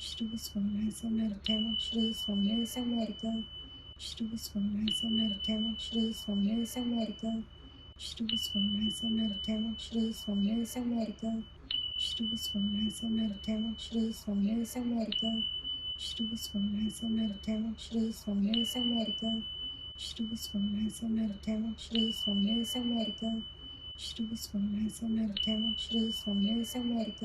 Shri Swami Samarth Shri Swami Samarth Shri Swami Samarth Shri Swami Samarth Shri Swami Samarth Shri Swami Samarth Shri Swami Samarth Shri Swami Samarth Shri Swami Samarth Shri Swami Samarth Shri Swami Samarth Shri Swami Samarth Shri Swami Samarth Shri Swami Samarth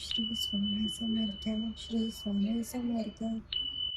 Shri Swarnasa Marga, Shri Swarnasa Marga.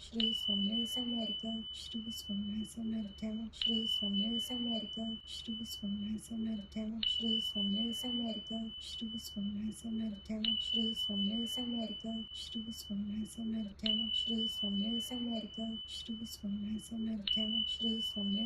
Shri Swami Samarta, Shri Swami Samarta, Shri Swami Samarta, Shri Swami Samarta, Shri Swami Samarta, Shri Swami Samarta, Shri Swami Samarta, Shri Swami Samarta, Shri Swami Samarta, Shri Swami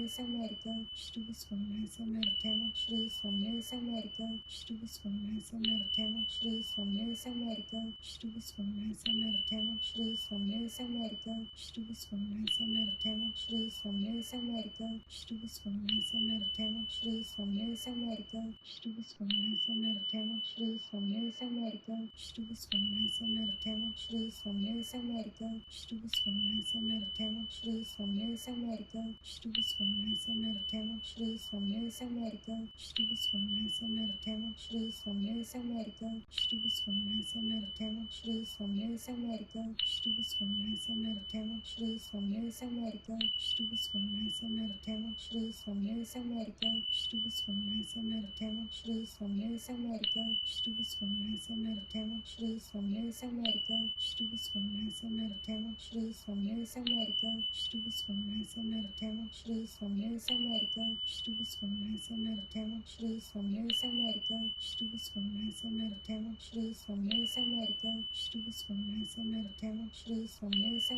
Samarta, Shri Swami Samarta, Shri Swami Samarta, Shri Swami Samarta, Shri Swami Samarta, Shri Swami Samarta, Shri Swami Samarta, Shri Swami Samarth Shri Swami Samarth Shri Swami Samarth Shri Swami Samarth Shri Swami Samarth Shri Swami Samarth Shri Swami Samarth Shri Swami Samarth Shri Swami Samarth Shri Swami Samarth Shri Swami Samarth Shri Swami Samarth Shri Swami Samarth Shri Swami Samarth Shri Swami Samarth Shri Swami Samarth Shri Swami Samarth samarta shri swami samarta shri swami samarta shri swami samarta shri swami samarta shri swami samarta shri swami samarta shri swami samarta shri swami samarta shri swami samarta shri swami samarta shri swami samarta shri swami samarta shri swami samarta shri swami samarta shri swami samarta shri swami samarta shri swami samarta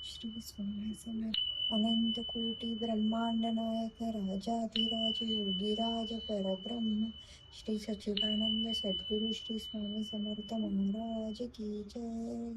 Shri Swami अनंत कोटि ब्रह्मांड नायक राजाधिराज योगीराज परब्रह्म श्री सचिदानंद सद्गुरु, श्री स्वामी समर्थ महाराज की जय।